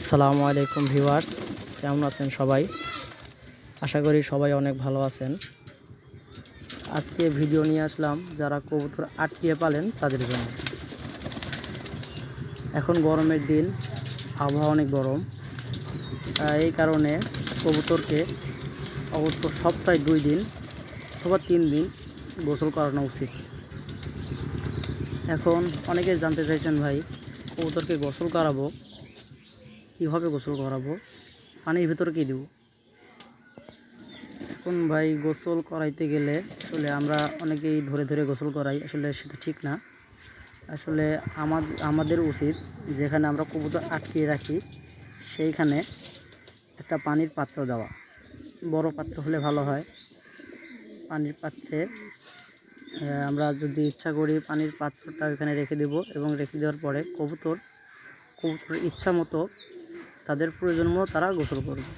আসসালামু আলাইকুম ভিউয়ার্স, কেমন আছেন সবাই? আশা করি সবাই অনেক ভালো আছেন। আজকে ভিডিও নিয়ে আসলাম যারা কবুতর আটকিয়ে পালেন তাদের জন্য। এখন গরমের দিন, আবহাওয়া অনেক গরম। এই কারণে কবুতরকে অবশ্য সপ্তাহে দুই দিন অথবা তিন দিন গোসল করানো উচিত। এখন অনেকেই জানতে চাইছেন ভাই, কবুতরকে গোসল করাবো কীভাবে গোসল করাবো? পানির ভিতরে কী দেবো? এখন ভাই গোসল করাইতে গেলে আসলে আমরা অনেকেই ধরে ধরে গোসল করাই, আসলে সেটা ঠিক না। আসলে আমাদের আমাদের উচিত যেখানে আমরা কবুতর আটকিয়ে রাখি, সেইখানে একটা পানির পাত্র দেওয়া। বড় পাত্র হলে ভালো হয়। পানির পাত্রে আমরা যদি ইচ্ছা করি পানির পাত্রটা এখানে রেখে দেব এবং রেখে দেওয়ার পরে কবুতর, কবুতরের ইচ্ছা মতো তাদের প্রয়োজন মতো তারা গোসল করবে।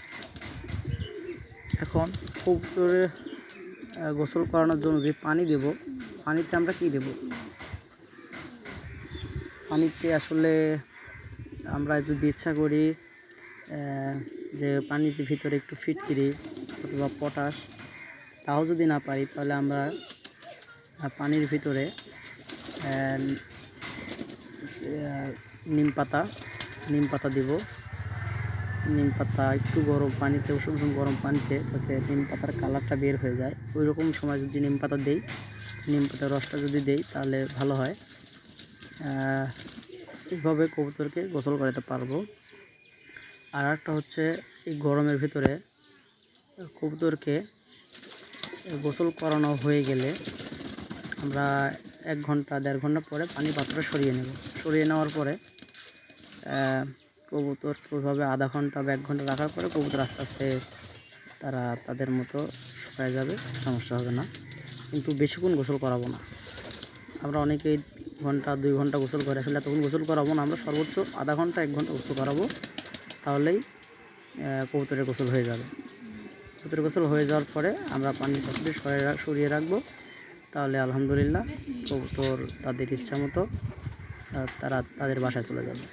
এখন কবুতরে আহ, গোসল করানোর জন্য যে পানি দেব পানিতে আমরা কি দেব? পানিতে আসলে আমরা যদি ইচ্ছা করি যে পানির ভিতরে একটু ফিটকিরি অথবা পটাশ তাও যদি না পারি তাহলে আমরা পানির ভিতরে নিম পাতা নিম পাতা দিব। নিম পাতা, একটু গরম পানিতে, উষুম উষুম গরম পানিতে যাতে নিম পাতার কালারটা বের হয়ে যায়। ওই রকম সময় যদি নিম পাতা দেই, নিম পাতার রসটা যদি দেই, তাহলে ভালো হয়। এইভাবে কবুতরকে গোসল করাতে পারব। আর একটা হচ্ছে, এই গরমের ভিতরে কবুতরকে গোসল করানো হয়ে গেলে আমরা এক ঘণ্টা, দেড় ঘণ্টা পরে পানি পাত্রটা সরিয়ে নেব। সরিয়ে নেওয়ার পরে কবুতর ওইভাবে আধা ঘণ্টা বা এক ঘণ্টা রাখার পরে কবুতর আস্তে আস্তে তারা তাদের মতো শুকায় যাবে, সমস্যা হবে না। কিন্তু বেশিক্ষণ গোসল করাবো না। আমরা অনেকেই ঘণ্টা, দুই ঘণ্টা গোসল করে। আসলে এতক্ষণ গোসল করাবো না। আমরা সর্বোচ্চ আধা ঘণ্টা, এক ঘণ্টা গোসল করাবো। তাহলেই কবুতরের গোসল হয়ে যাবে। কবুতরের গোসল হয়ে যাওয়ার পরে আমরা পানি পাত্রে সরিয়ে রাখব। তাহলে আলহামদুলিল্লাহ, কবুতর তাদের ইচ্ছা মতো তারা তাদের বাসায় চলে যাবে।